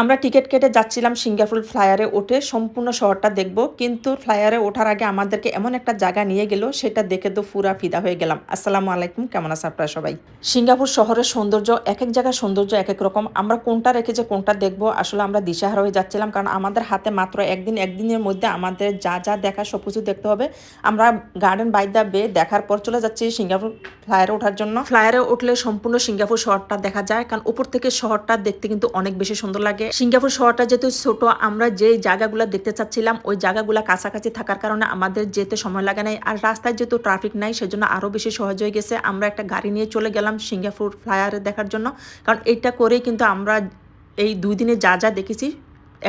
আমরা টিকিট কেটে যাচ্ছিলাম সিঙ্গাপুর ফ্লায়ারে উঠে সম্পূর্ণ শহরটা দেখব, কিন্তু ফ্লায়ারে ওঠার আগে আমাদেরকে এমন একটা জায়গা নিয়ে গেল, সেটা দেখে তো ফুরা ফিদা হয়ে গেলাম। আসসালামু আলাইকুম, কেমন আছে আপনারা সবাই? সিঙ্গাপুর শহরের সৌন্দর্য এক এক জায়গার সৌন্দর্য এক এক রকম। আমরা কোনটা রেখে যে কোনটা দেখব, আসলে আমরা দিশাহারা হয়ে যাচ্ছিলাম, কারণ আমাদের হাতে মাত্র একদিন, একদিনের মধ্যে আমাদের যা যা দেখা সব কিছু দেখতে হবে। আমরা গার্ডেন বাই দ্য বে দেখার পর চলে যাচ্ছি সিঙ্গাপুর ফ্লায়ারে ওঠার জন্য। ফ্লায়ারে উঠলে সম্পূর্ণ সিঙ্গাপুর শহরটা দেখা যায়, কারণ উপর থেকে শহরটা দেখতে কিন্তু অনেক বেশি সুন্দর লাগে। সিঙ্গাপুর শহরটা যেহেতু ছোট, আমরা যে জায়গাগুলো দেখতে চাচ্ছিলাম, ওই জায়গাগুলো কাছাকাছি থাকার কারণে আমাদের যেতে সময় লাগে নাই। আর রাস্তায় যেহেতু ট্রাফিক নাই, সেজন্য আরও বেশি সহজ হয়ে গেছে। আমরা একটা গাড়ি নিয়ে চলে গেলাম সিঙ্গাপুর ফ্লায়ারে দেখার জন্য। কারণ এটা করেই কিন্তু আমরা এই দুই দিনে যা যা দেখেছি,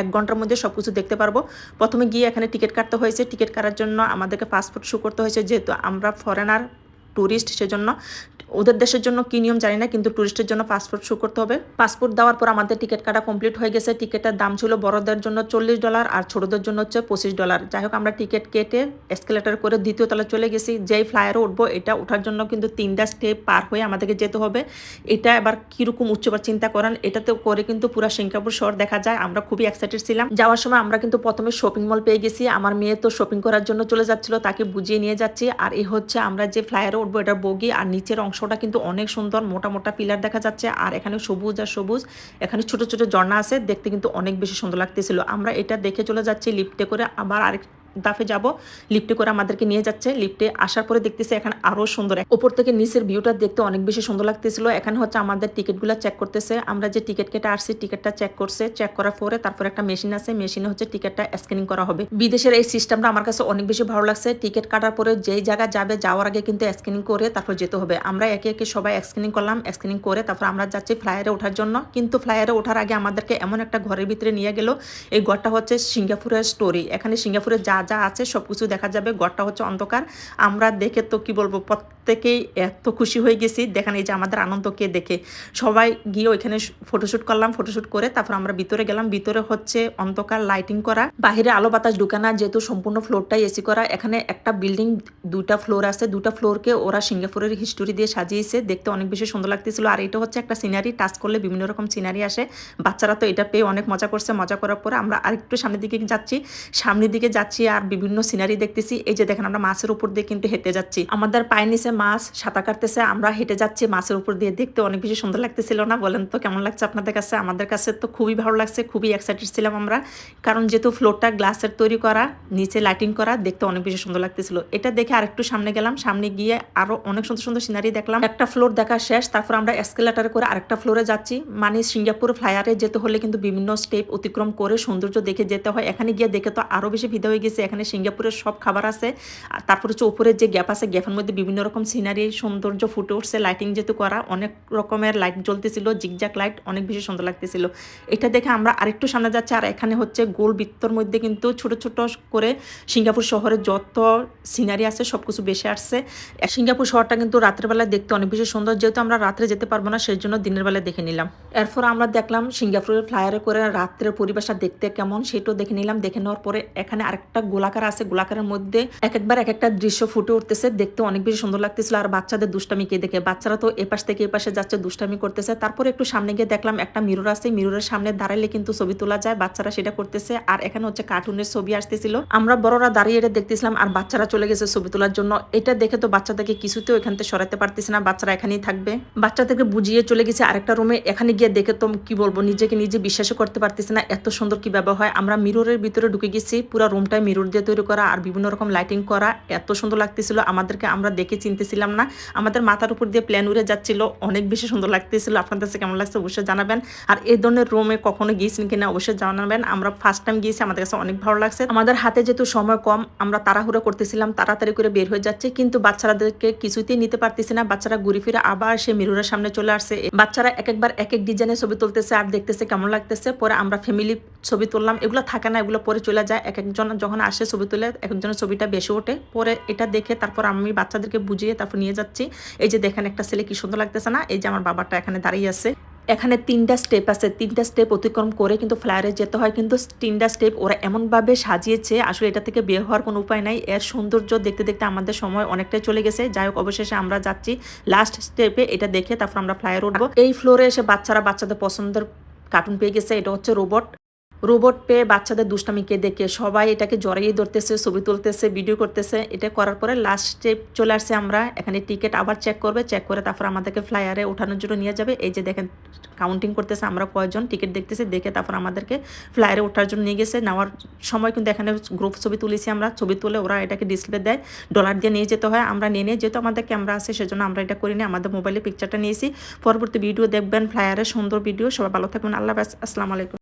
এক ঘণ্টার মধ্যে সব কিছু দেখতে পারব। প্রথমে গিয়ে এখানে টিকিট কাটতে হয়েছে। টিকিট কাটার জন্য আমাদেরকে পাসপোর্ট শো করতে হয়েছে, যেহেতু আমরা ফরেনার ট্যুরিস্ট সেজন্য ওদের দেশের জন্য কি নিয়ম জানি না, কিন্তু ট্যুরিস্টের জন্য পাসপোর্ট শো করতে হবে। পাসপোর্ট দেওয়ার পর আমাদের টিকিট কাটা কমপ্লিট হয়ে গেছে। টিকিটের দাম ছিল বড়দের জন্য চল্লিশ ডলার আর ছোটদের জন্য হচ্ছে পঁচিশ ডলার যাই হোক, আমরা টিকিট কেটে এসকেলেটার করে দ্বিতীয় তলা চলে গেছি। যেই ফ্লায়ারে উঠবো, এটা ওঠার জন্য কিন্তু তিনটা স্টেপ পার হয়ে আমাদেরকে যেতে হবে। এটা এবার কীরকম উচ্চবার চিন্তা করেন এটাতে করে কিন্তু পুরো সিঙ্গাপুর শহর দেখা যায়। আমরা খুবই এক্সাইটেড ছিলাম। যাওয়ার সময় আমরা কিন্তু প্রথমে শপিং মল পেয়ে গেছি। আমার মেয়ে তো শপিং করার জন্য চলে যাচ্ছিল, তাকে বুঝিয়ে নিয়ে যাচ্ছি। আর এই হচ্ছে আমরা যে ফ্লায়ারে উঠবো, এটা বগি আর নিচের অংশটা কিন্তু অনেক সুন্দর, মোটা মোটা পিলার দেখা যাচ্ছে। আর এখানে সবুজ আর সবুজ, এখানে ছোট ছোট ঝর্ণা আছে, দেখতে কিন্তু অনেক বেশি সুন্দর লাগতেছিল। আমরা এটা দেখে চলে যাচ্ছি লিফটে করে, আবার আরেক দাফে যাব। লিফটে করে আমাদেরকে নিয়ে যাচ্ছে। লিফটে আসার পরে দেখতেছি এখানে আরও সুন্দর ওপর থেকে নিচের ভিউটা দেখতে অনেক বেশি সুন্দর লাগতেছিল। এখানে হচ্ছে আমাদের টিকিটগুলো চেক করতেছে। আমরা যে টিকিট কেটে আসছি টিকিটটা চেক করছে। চেক করার পরে তারপর একটা মেশিন আছে। মেশিনে হচ্ছে টিকিটটা স্ক্যানিং করা হবে। বিদেশের এই সিস্টেমটা আমার কাছে অনেক বেশি ভালো লাগছে। টিকিট কাটার পরে যেই জায়গায় যাবে, যাওয়ার আগে কিন্তু স্ক্যানিং করে তারপর যেতে হবে। আমরা একে একে সবাই স্ক্যানিং করলাম স্ক্যানিং করে তারপর আমরা যাচ্ছি ফ্লায়ারে ওঠার জন্য। কিন্তু ফ্লায়ারে ওঠার আগে আমাদেরকে এমন একটা ঘরের ভিতরে নিয়ে গেল। এই ঘরটা হচ্ছে সিঙ্গাপুরের স্টোরি এখানে সিঙ্গাপুরে যা যা যা আছে সব কিছু দেখা যাবে। ঘরটা হচ্ছে অন্ধকার। আমরা দেখে তো কি বলব প্রত্যেকেই এত খুশি হয়ে গেছি। দেখেন এই যে আমাদের আনন্দকে দেখে। সবাই গিয়ে ওইখানে ফটোশ্যুট করলাম ফটোশ্যুট করে তারপর আমরা ভিতরে গেলাম। ভিতরে হচ্ছে অন্ধকার লাইটিং করা। বাহিরে আলো বাতাস ঢুকে না, যেহেতু সম্পূর্ণ ফ্লোরটাই এসি করা। এখানে একটা বিল্ডিং দুইটা ফ্লোর আছে। দুটা ফ্লোরকে ওরা সিঙ্গাপুরের হিস্টোরি দিয়ে সাজিয়েছে। দেখতে অনেক বেশি সুন্দর লাগতেছিল। আর এটা হচ্ছে একটা সিনারি টাচ করলে বিভিন্ন রকম সিনারি আসে। বাচ্চারা তো এটা পেয়ে অনেক মজা করছে। মজা করার পরে আমরা আরেকটু সামনের দিকে যাচ্ছি। সামনের দিকে যাচ্ছি আর বিভিন্ন সিনারি দেখতেছি। এই যে দেখেন আমরা মাছের উপর দিয়ে কিন্তু হেঁটে যাচ্ছি। আমাদের পায়ের নিচে মাছ সাঁতার কাটতেছে, আমরা হেঁটে যাচ্ছি মাছের উপর দিয়ে। দেখতে অনেক বেশি সুন্দর লাগতেছিল না বলেন তো? কেমন লাগছে আপনাদের কাছে? আমাদের কাছে তো খুবই ভালো লাগছে, খুবই এক্সাইটেড ছিলাম আমরা। কারণ যেহেতু ফ্লোরটা গ্লাসের তৈরি করা, নিচে লাইটিং করা, দেখতে অনেক বেশি সুন্দর লাগতেছিল। এটা দেখে আরেকটু সামনে গেলাম, সামনে গিয়ে আরও অনেক সুন্দর সুন্দর সিনারি দেখলাম। একটা ফ্লোর দেখা শেষ, তারপর আমরা এসকেলেটারে করে আরেকটা ফ্লোরে যাচ্ছি। মানে সিঙ্গাপুর ফ্লায়ারে যেতে হলে কিন্তু বিভিন্ন স্টেপ অতিক্রম করে সৌন্দর্য দেখে যেতে হয়। এখানে গিয়ে দেখে তো আরও বেশি ভিদা হয়ে গেছে। এখানে সিঙ্গাপুরের সব খাবার আছে। আর তারপর হচ্ছে উপরের যে গ্যাপ আছে গ্যাপের মধ্যে বিভিন্ন রকম সিনারি সৌন্দর্য ফুটে উঠছে লাইটিং যেহেতু করা, অনেক রকমের লাইট জ্বলতেছিল জিগজাক লাইট অনেক বেশি সুন্দর লাগতেছিল। এটা দেখে আমরা আরেকটু সামনে যাচ্ছি, আর এখানে হচ্ছে গোল বৃত্তর মধ্যে কিন্তু ছোট ছোট করে সিঙ্গাপুর শহরে যত সিনারি আছে সব কিছু বেশি আসছে। সিঙ্গাপুর শহরটা কিন্তু রাতের বেলায় দেখতে অনেক বেশি সুন্দর, যেহেতু আমরা রাত্রে যেতে পারব না সেই জন্য দিনের বেলায় দেখে নিলাম। এরপর আমরা দেখলাম সিঙ্গাপুরের ফ্লায়ারে করে রাত্রের পরিবেশটা দেখতে কেমন, সেটাও দেখে নিলাম। দেখে নেওয়ার পরে এখানে আরেকটা গোলাকার আছে, গোলাকারের মধ্যে এক একবার এক একটা দৃশ্য ফুটে উঠতেছে, দেখতে অনেক বেশি সুন্দর লাগতেছিল আর বাচ্চাদের দুষ্টামিকে দেখে। বাচ্চারা তো এপাশ থেকে এপাশে যাচ্ছে, দুষ্টামি করতেছে। তারপরে একটু সামনে গিয়ে দেখলাম একটা মিরর আছে। মিররের সামনে দাঁড়াইলে কিন্তু ছবি তোলা যায়, বাচ্চারা সেটা করতেছে। আর এখানে হচ্ছে কার্টুনের ছবি আসতেছিল। আমরা বড়রা দাঁড়িয়ে এটা দেখতেছিলাম আর বাচ্চারা চলে গেছে ছবি তোলার জন্য। এটা দেখে তো বাচ্চাদেরকে কিছুতেও এখান থেকে সরাতে পারতেছে না, বাচ্চারা এখানেই থাকবে। বাচ্চাদেরকে বুঝিয়ে চলে গেছে আরেকটা রুমে এখানে গিয়ে দেখে তো কি বলব, নিজেকে নিজে বিশ্বাসও করতে পারতেছে না। এত সুন্দর কি ব্যবহার হয়। আমরা মিররের ভিতরে ঢুকে গেছি। পুরো রুমটাই মিরর দিয়ে তৈরি করা আর বিভিন্ন রকম লাইটিং করা। এত সুন্দর লাগতেছিল। আমাদেরকে আমরা দেখে চিনতেছিলাম না। আমাদের মাথার উপর দিয়ে প্ল্যান উড়ে যাচ্ছিল, অনেক বেশি সুন্দর লাগতেছিল। আপনাদের কাছে কেমন লাগছে অবশ্যই জানাবেন। আর এই ধরনের রুমে কখনো গিয়েছেন কিনা অবশ্যই জানাবেন। আমরা ফার্স্ট টাইম গিয়েছি, আমাদের কাছে অনেক ভালো লাগছে। আমাদের হাতে যেহেতু সময় কম, আমরা তাড়াহুড়ো করতেছিলাম, তাড়াতাড়ি করে বের হয়ে যাচ্ছে। কিন্তু বাচ্চারাদেরকে কিছুতেই নিতে পারতেছি না। বাচ্চারা ঘুরে ফিরে আবার সে মিরুরের সামনে চলে আসছে। বাচ্চারা এক একবার এক এক ডিজাইনের ছবি তুলতেছে আর দেখতেছে কেমন লাগতেছে। পরে আমরা ফ্যামিলি ছবি তুললাম। এগুলো থাকে না, এগুলো পরে চলে যায়। এক একজন যখন আসে ছবি তুলে, এক একজনের ছবিটা বেশি ওঠে। পরে এটা দেখে তারপর আমি বাচ্চাদেরকে বুঝিয়ে তারপর নিয়ে যাচ্ছি। এই যে দেখেন একটা ছেলে কি সুন্দর লাগতেছে না? এই যে আমার বাবাটা এখানে দাঁড়িয়ে আছে। এখানে তিনটা স্টেপ আছে। তিনটা স্টেপ অতিক্রম করে কিন্তু ফ্লায়ারে যেতে হয়। কিন্তু তিনটা স্টেপ ওরা এমনভাবে সাজিয়েছে, আসলে এটা থেকে বের হওয়ার কোনো উপায় নাই। এর সৌন্দর্য দেখতে দেখতে আমাদের সময় অনেকটাই চলে গেছে। যাই হোক, অবশেষে আমরা যাচ্ছি লাস্ট স্টেপে এটা দেখে তারপর আমরা ফ্লায়ার উঠবো। এই ফ্লোরে এসে বাচ্চারা বাচ্চাদের পছন্দের কার্টুন পেয়ে গেছে। এটা হচ্ছে রোবট রোবট পেয়ে বাচ্চাদের দুষ্টামিকে দেখে, সবাই এটাকে জড়াইয়ে ধরতেছে, ছবি তুলতেছে ভিডিও করতেছে, এটা করার পরে লাস্টে চলে আসছে আমরা, এখানে টিকিট আবার চেক করবে চেক করে তারপর আমাদেরকে ফ্লায়ারে ওঠানোর জন্য নিয়ে যাবে। এই যে দেখেন কাউন্টিং করতেছে আমরা কয়জন টিকিট দেখতেছি, দেখে তারপর আমাদেরকে ফ্লায়ারে ওঠার জন্য নিয়ে গেছে। নেওয়ার সময় কিন্তু এখানে গ্রুপ ছবি তুলেছি আমরা, ছবি তুলে ওরা এটাকে ডিসপ্লে দেয় ডলার দিয়ে নিয়ে যেতে হয়, আমরা নিয়ে নিয়ে, যেহেতু আমাদের ক্যামেরা আছে, সেজন্য আমরা এটা করিনি, আমাদের মোবাইলে পিকচারটা নিয়েছি। পরবর্তী ভিডিও দেখবেন ফ্লায়ারের সুন্দর ভিডিও সবাই ভালো থাকবেন, আল্লাহ আসসালামু আলাইকুম।